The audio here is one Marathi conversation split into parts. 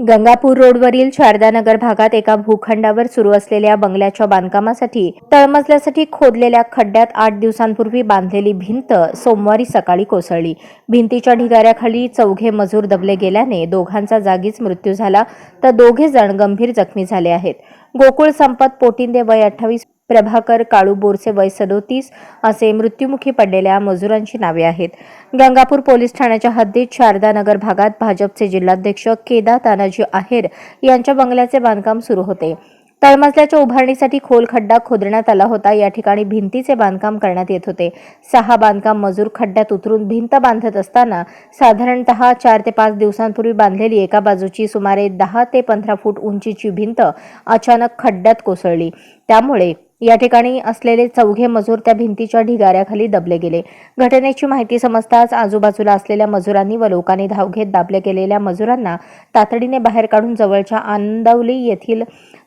गंगापूर रोडवरील शारदानगर भागात एका भूखंडावर सुरू असलेल्या बंगल्याच्या बांधकामासाठी तळमजल्यासाठी खोदलेल्या खड्ड्यात आठ दिवसांपूर्वी बांधलेली भिंत सोमवारी सकाळी कोसळली. भिंतीच्या ढिगाऱ्याखाली चौघे मजूर दबले गेल्याने दोघांचा जागीच मृत्यू झाला तर दोघे जण गंभीर जखमी झाले आहेत. गोकुळ संपत पोटिंदे वय अठ्ठावीस प्रभाकर काळू बोरसे वय सदोतीस असे मृत्युमुखी पडलेल्या मजुरांची नावे आहेत. गंगापूर पोलीस ठाण्याच्या हद्दीत शारदानगर भागात भाजपचे जिल्हाध्यक्ष केदा तानाजी आहेर यांच्या बंगल्याचे बांधकाम सुरू होते. तळमजल्याच्या उभारणीसाठी खोल खड्डा खोदण्यात आला होता. या ठिकाणी भिंतीचे बांधकाम करण्यात येत होते. सहा बांधकाम मजूर खड्ड्यात उतरून भिंत बांधत असताना साधारणतः चार ते पाच दिवसांपूर्वी बांधलेली एका बाजूची सुमारे दहा ते पंधरा फूट उंचीची भिंत अचानक खड्ड्यात कोसळली. त्यामुळे या ठिकाणी असलेले चौघे मजूर त्या भिंतीच्या ढिगाऱ्याखाली दबले गेले. घटनेची माहिती समजताच आजूबाजूला असलेल्या मजुरांनी व लोकांनी धाव घेत दाबले गेलेल्या मजुरांना तातडीने बाहेर काढून जवळच्या आंदवली येथील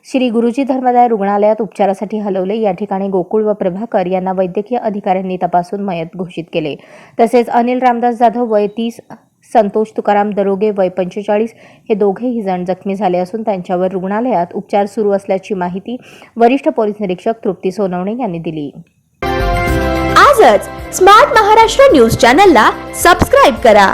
श्री गुरुजी धर्मदाय रुग्णालयात उपचारासाठी हलवले. या ठिकाणी गोकुळ व प्रभाकर यांना वैद्यकीय अधिकाऱ्यांनी तपासून मयत घोषित केले. तसेच अनिल रामदास जाधव वय तीस संतोष तुकाराम दरोगे वय पंचेचाळीस हे दोघेही जण जखमी झाले असून त्यांच्यावर रुग्णालयात उपचार सुरू असल्याची माहिती वरिष्ठ पोलीस निरीक्षक तृप्ती सोनवणे यांनी दिली. आजच स्मार्ट महाराष्ट्र न्यूज चॅनलला सबस्क्राईब करा.